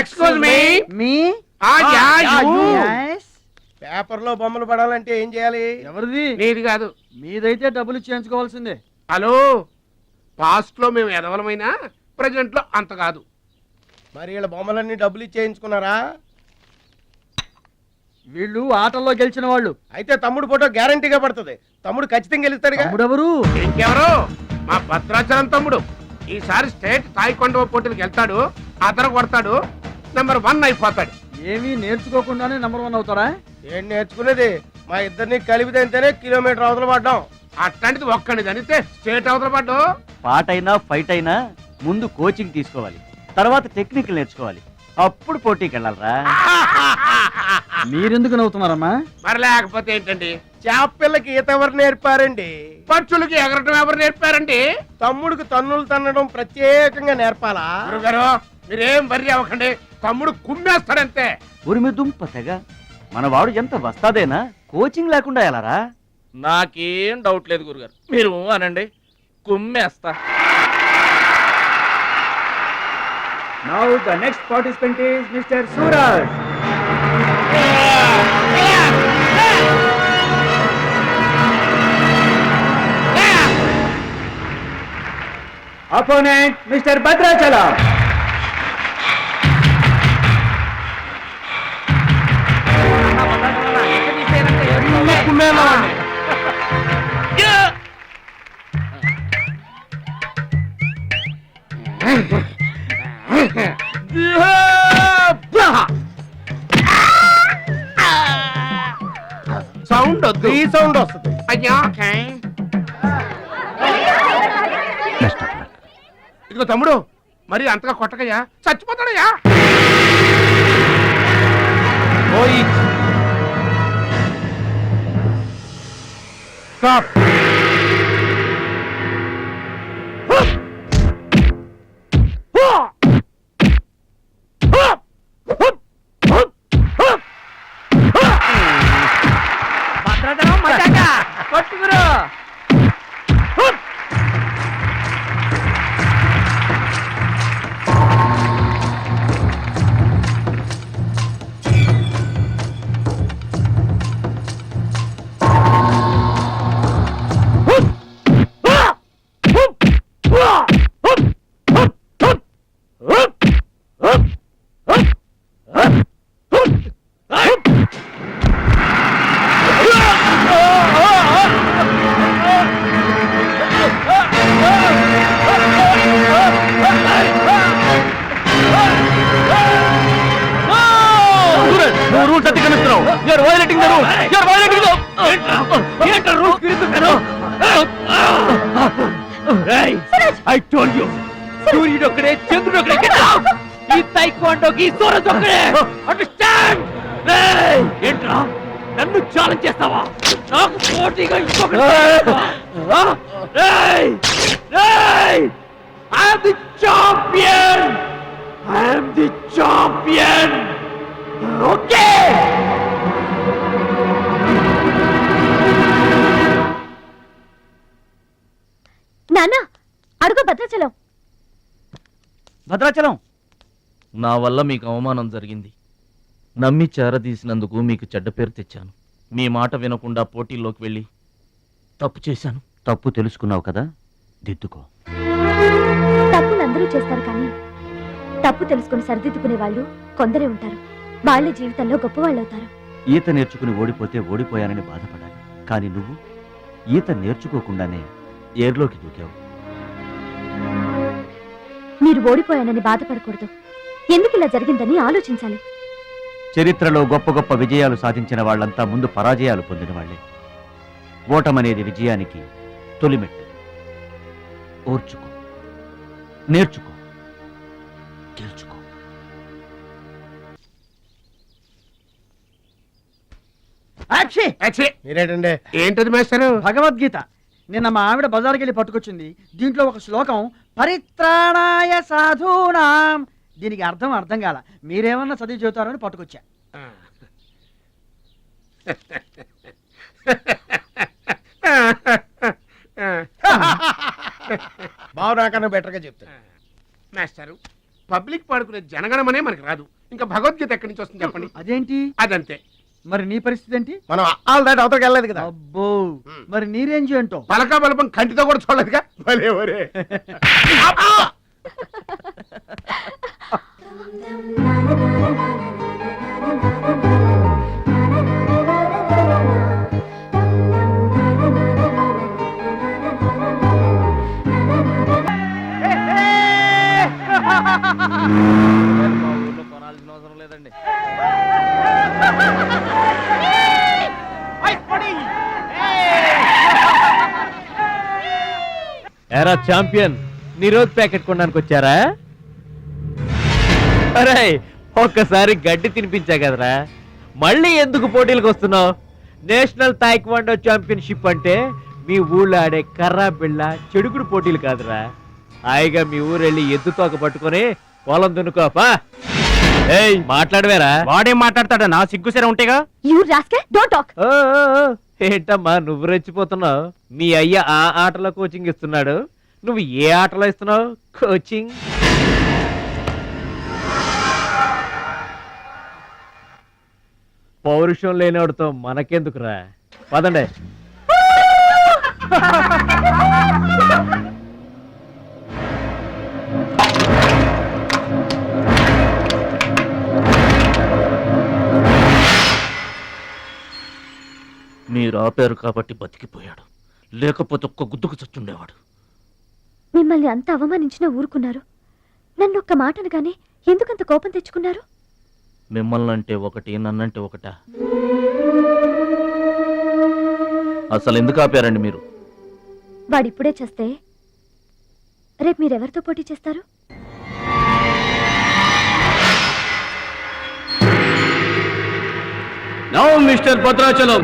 Excuse me మీ paper లో బొమ్మలు పడాలంటే ఏం చేయాలి ఎవరిది మీది కాదు మీదైతే డబ్బులు చేయించుకోవాల్సిందే హలో పాస్ట్ లో మేము ఎదవలమైనా ప్రజెంట్ లో అంత కాదు మరి వీళ్ళ బొమ్మలన్నీ డబ్బులు ఇచ్చేయించుకున్నారా వీళ్ళు ఆటల్లో గెలిచిన వాళ్ళు అయితే తమ్ముడు ఫోటో గ్యారంటీగా పడుతుంది తమ్ముడు ఖచ్చితంగా గెలుస్తాడు ఇంకెవరు మా భద్రాచలం తమ్ముడు ఈసారి స్టేట్ తాయికొండ పోటీలకు వెళ్తాడు అదర కొడతాడు నెంబర్ వన్ అయిపోతాడు ఏమీ నేర్చుకోకుండానే నెంబర్ వన్ అవుతారా ఏం నేర్చుకునేది మా ఇద్దరిని కలిపితేనే కిలోమీటర్ అవతల పడ్డాం అట్లాంటిది ఒక్కడి అనితే స్టేట్ అవతల పడ్డాం పాట అయినా ఫైట్ అయినా ముందు కోచింగ్ తీసుకోవాలి తర్వాత టెక్నిక్ నేర్చుకోవాలి అప్పుడు పోటీకి వెళ్ళాలరా మీరెందుకు నవ్వుతున్నారమ్మా మరి లేకపోతే ఏంటండి చేప పిల్లకి ఈత ఎవరు నేర్పారండి నిప్పచ్చులకి ఎగరటం ఎవరు నేర్పారండి తమ్ముడికి తన్నులు తన్నడం ప్రత్యేకంగా నేర్పాలా గారు మీరేం వర్రి అవ్వకండి తమ్ముడు కుమ్మేస్తాడంతే ఉరిమి దుంపతగా వాడు ఎంత వస్తాదేనా కోచింగ్ లేకుండా ఎలారా నాకేం డౌట్ లేదు గురుగారు మీరు అనండి కుమ్మేస్తా now the next participant is mister Suraj opponent mister Bhadrachala sound వద్దు ఈ సౌండ్ వస్తుంది అయ్యా ఇదిగో తమ్ముడు మరి అంతగా కొట్టకయ్యా చచ్చిపోతాడయ్యా ఓయ్ you are violating the rule you are violating the ఏంట రూల్ పిరుగుతారు రేయ్ ఐ టోల్డ్ యు సూర్యుడు ఒకడే చంద్రుడు ఒకడే గెట్ అవుట్ ఈ తైక్వాండోకి సూరజ్ ఒకడే అండర్స్టాండ్ రేయ్ ఏంట్రా నన్ను ఛాలెంజ్ చేస్తావా నాకు పోటీగా ఇంకొకటి రేయ్ రేయ్ I am the champion I am the champion okay Bhadrachalam Bhadrachalam నా వల్ల మీకు అవమానం జరిగింది నమ్మి చేరదీసినందుకు మీకు చెడ్డ పేరు తెచ్చాను మీ మాట వినకుండా పోటీల్లోకి వెళ్ళి తప్పు చేశాను తప్పు తెలుసుకున్నావు కదా దిద్దుకో తప్పులు అందరూ చేస్తారు కానీ తప్పు తెలుసుకుని సరిదిద్దుకునే వాళ్ళు కొందరే ఉంటారు వాళ్ళ జీవితంలో గొప్పవాళ్ళు అవుతారు ఈత నేర్చుకుని ఓడిపోతే ఓడిపోయానని బాధపడాలి కానీ నువ్వు ఈత నేర్చుకోకుండానే ఏర్లోకి దూకావు మీరు ఓడిపోయానని బాధపడకూడదు ఎందుకు ఇలా జరిగిందని ఆలోచించాలి చరిత్రలో గొప్ప గొప్ప విజయాలు సాధించిన వాళ్ళంతా ముందు పరాజయాలు పొందిన వాళ్ళే ఓటమనేది విజయానికి తొలిమెట్టు ఓర్చుకో నేర్చుకో గెలుచుకో ఏంటది మేస్తారు భగవద్గీత నిన్న మా ఆవిడ బజార్కి వెళ్ళి పట్టుకొచ్చింది దీంట్లో ఒక శ్లోకం పరిత్రాణాయ సాధూనాం దీనికి అర్థం అర్థం కాల మీరేమన్నా చదివి చెబుతారని పట్టుకొచ్చా బాగురాకన్నా బెటర్గా చెప్తా మాస్టరు పబ్లిక్ పాడుకునే జనగణమనే మనకు రాదు ఇంకా భగవద్గీత ఎక్కడి నుంచి వస్తుంది చెప్పండి అదేంటి అదంతే మరి నీ పరిస్థితి ఏంటి మనం ఆల్ దాట్ అవతలకి వెళ్ళలేదు కదా అబ్బో మరి నీరేం చేయంటో ఏంటో పలక బలపం కంటితో కూడా చూడలేదుగా భలే ఒరే కొనాల్సిన అవసరం లేదండి ఎరా చాంపియన్ నీ రోజు ప్యాకెట్ కొనడానికి వచ్చారా అరే ఒక్కసారి గడ్డి తినిపించా కదరా మళ్ళీ ఎందుకు పోటీలకు వస్తున్నావు నేషనల్ తాయిక్వాండో ఛాంపియన్షిప్ అంటే మీ ఊళ్ళో ఆడే కర్రా బిళ్ళ చెడుగుడు పోటీలు కాదురా హాయిగా మీ ఊరెళ్ళి ఎద్దు పట్టుకొని పొలం దున్నుకోపా ఏయ్ మాట్లాడవేరా వాడేం మాట్లాడతాడా నా సిగ్గుసేర ఉంటేగా డోంట్ టాక్ ఓ. ఏంటమ్మా నువ్వు రెచ్చిపోతున్నావు మీ అయ్య ఆ ఆటలో కోచింగ్ ఇస్తున్నాడు నువ్వు ఏ ఆటలు ఇస్తున్నావు కోచింగ్ పౌరుషం లేనివాడితో మనకెందుకురా పదండి మీరు ఆపారు కాబట్టి బతికిపోయాడు లేకపోతే ఒక్క గుద్దుకు చచ్చుండేవాడు మిమ్మల్ని అంత అవమానించినా ఊరుకున్నారు నన్ను ఒక్క మాట అనగానే ఎందుకంత కోపం తెచ్చుకున్నారు మిమ్మల్ని అంటే ఒకటి నన్నంటే ఒకట అసలు ఎందుకు ఆపారండి మీరు వాడిప్పుడే చేస్తే రేపు మీరెవరితో పోటీ చేస్తారు నౌ మిస్టర్ భద్రాచలం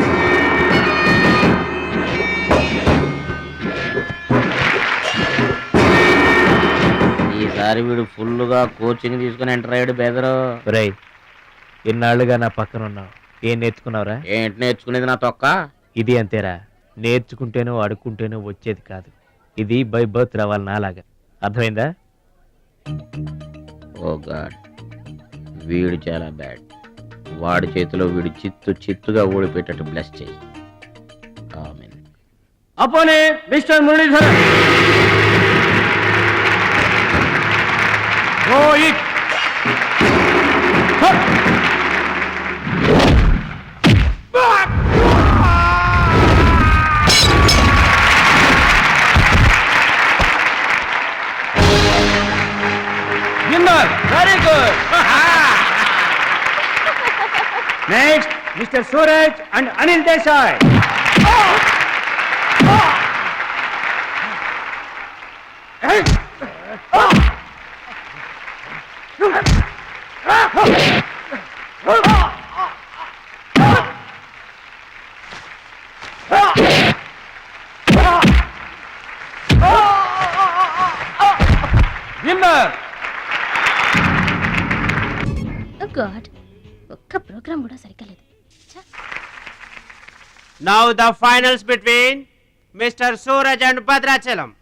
ఈసారి వీడు ఫుల్గా కోచింగ్ తీసుకుని ఎంటర్ అయ్యాడు బెదరు రై ఇన్నాళ్ళుగా నా పక్కన ఉన్నావు ఏం నేర్చుకున్నావురా ఏంటి నేర్చుకునేది నా తొక్క ఇది అంతేరా నేర్చుకుంటేనో అడుక్కుంటేనో వచ్చేది కాదు ఇది బై బర్త్ రావాలి నాలాగా అర్థమైందా ఓ గాడ్ వీడు చాలా బ్యాడ్ వాడి చేతిలో వీడు చిత్తు చిత్తుగా ఊడిపెట్టట్టు బ్లెస్ చేయి opponent mister Muralidhar Poik! Winner! Very good! Next, Mr. Suraj and Anil Desai. God ఒక్క ప్రోగ్రామ్ కూడా సరిగ్గా లేదు now the finals between mister Suraj and Bhadrachalam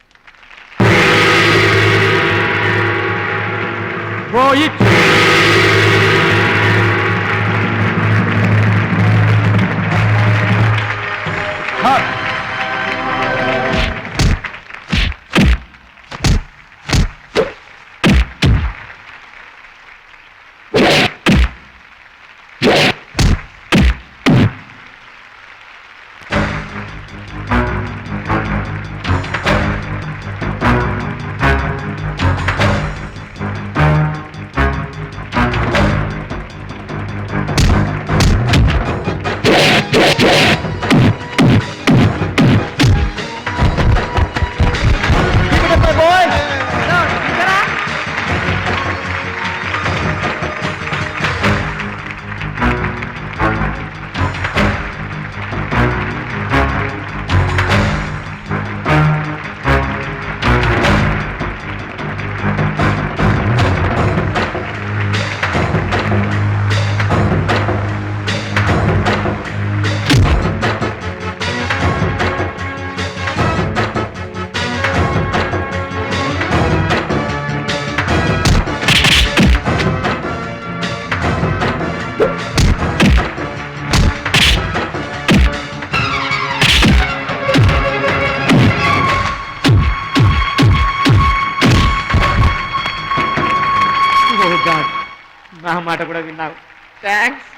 నా మాట కూడా విన్నావు థ్యాంక్స్